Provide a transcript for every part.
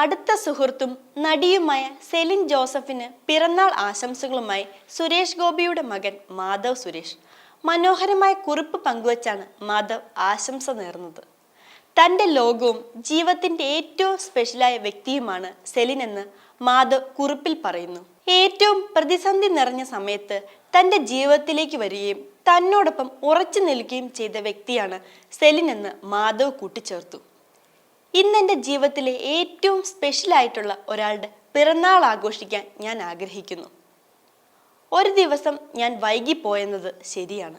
അടുത്ത സുഹൃത്തും നടിയുമായ സെലിൻ ജോസഫിന് പിറന്നാൾ ആശംസകളുമായി സുരേഷ് ഗോപിയുടെ മകൻ മാധവ് സുരേഷ്. മനോഹരമായ കുറിപ്പ് പങ്കുവച്ചാണ് മാധവ് ആശംസ നേർന്നത്. തന്റെ ലോകവും ജീവിതത്തിന്റെ ഏറ്റവും സ്പെഷ്യലായ വ്യക്തിയുമാണ് സെലിൻ എന്ന് മാധവ് കുറിപ്പിൽ പറയുന്നു. ഏറ്റവും പ്രതിസന്ധി നിറഞ്ഞ സമയത്ത് തന്റെ ജീവിതത്തിലേക്ക് വരികയും തന്നോടൊപ്പം ഉറച്ചു നിൽക്കുകയും ചെയ്ത വ്യക്തിയാണ് സെലിൻ എന്ന് മാധവ് കൂട്ടിച്ചേർത്തു. ഇന്ന് എന്റെ ജീവിതത്തിലെ ഏറ്റവും സ്പെഷ്യൽ ആയിട്ടുള്ള ഒരാളുടെ പിറന്നാൾ ആഘോഷിക്കാൻ ഞാൻ ആഗ്രഹിക്കുന്നു. ഒരു ദിവസം ഞാൻ വൈകിപ്പോയെന്നത് ശരിയാണ്.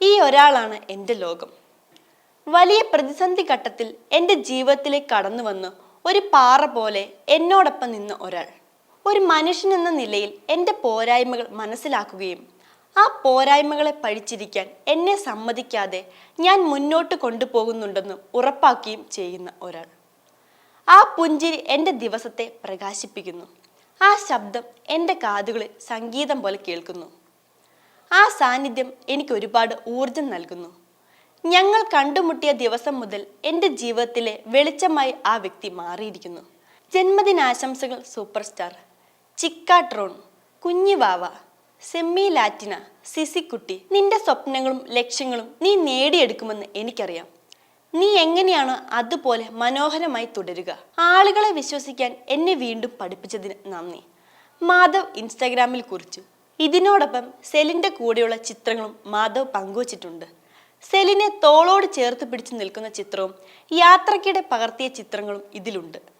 ഈ ഒരാളാണ് എന്റെ ലോകം. വലിയ പ്രതിസന്ധി ഘട്ടത്തിൽ എന്റെ ജീവിതത്തിലേക്ക് കടന്നു വന്ന് ഒരു പാറ പോലെ എന്നോടൊപ്പം നിന്ന ഒരാൾ. ഒരു മനുഷ്യൻ എന്ന നിലയിൽ എന്റെ പോരായ്മകൾ മനസ്സിലാക്കുകയും ആ പോരായ്മകളെ പഴിച്ചിരിക്കാൻ എന്നെ സമ്മതിക്കാതെ ഞാൻ മുന്നോട്ട് കൊണ്ടുപോകുന്നുണ്ടെന്ന് ഉറപ്പാക്കുകയും ചെയ്യുന്ന ഒരാൾ. ആ പുഞ്ചിരി എന്റെ ദിവസത്തെ പ്രകാശിപ്പിക്കുന്നു. ആ ശബ്ദം എന്റെ കാതുകളിൽ സംഗീതം പോലെ കേൾക്കുന്നു. ആ സാന്നിധ്യം എനിക്ക് ഒരുപാട് ഊർജം നൽകുന്നു. ഞങ്ങൾ കണ്ടുമുട്ടിയ ദിവസം മുതൽ എന്റെ ജീവിതത്തിലെ വെളിച്ചമായി ആ വ്യക്തി മാറിയിരിക്കുന്നു. ജന്മദിനാശംസകൾ സൂപ്പർ സ്റ്റാർ. ചിക്കാട്രോൺ കുഞ്ഞിവാവ. സെമ്മി ലാറ്റിന സിസിക്കുട്ടി നിന്റെ സ്വപ്നങ്ങളും ലക്ഷ്യങ്ങളും നീ നേടിയെടുക്കുമെന്ന് എനിക്കറിയാം. നീ എങ്ങനെയാണ് അതുപോലെ മനോഹരമായി തുടരുക? ആളുകളെ വിശ്വസിക്കാൻ എന്നെ വീണ്ടും പഠിപ്പിച്ചതിന് നന്ദി. മാധവ് ഇൻസ്റ്റാഗ്രാമിൽ കുറിച്ചു. ഇതിനോടൊപ്പം സെലിന്റെ കൂടെയുള്ള ചിത്രങ്ങളും മാധവ് പങ്കുവച്ചിട്ടുണ്ട്. സെലിനെ തോളോട് ചേർത്ത് പിടിച്ചു നിൽക്കുന്ന ചിത്രവും യാത്രക്കിടെ പകർത്തിയ ചിത്രങ്ങളും ഇതിലുണ്ട്.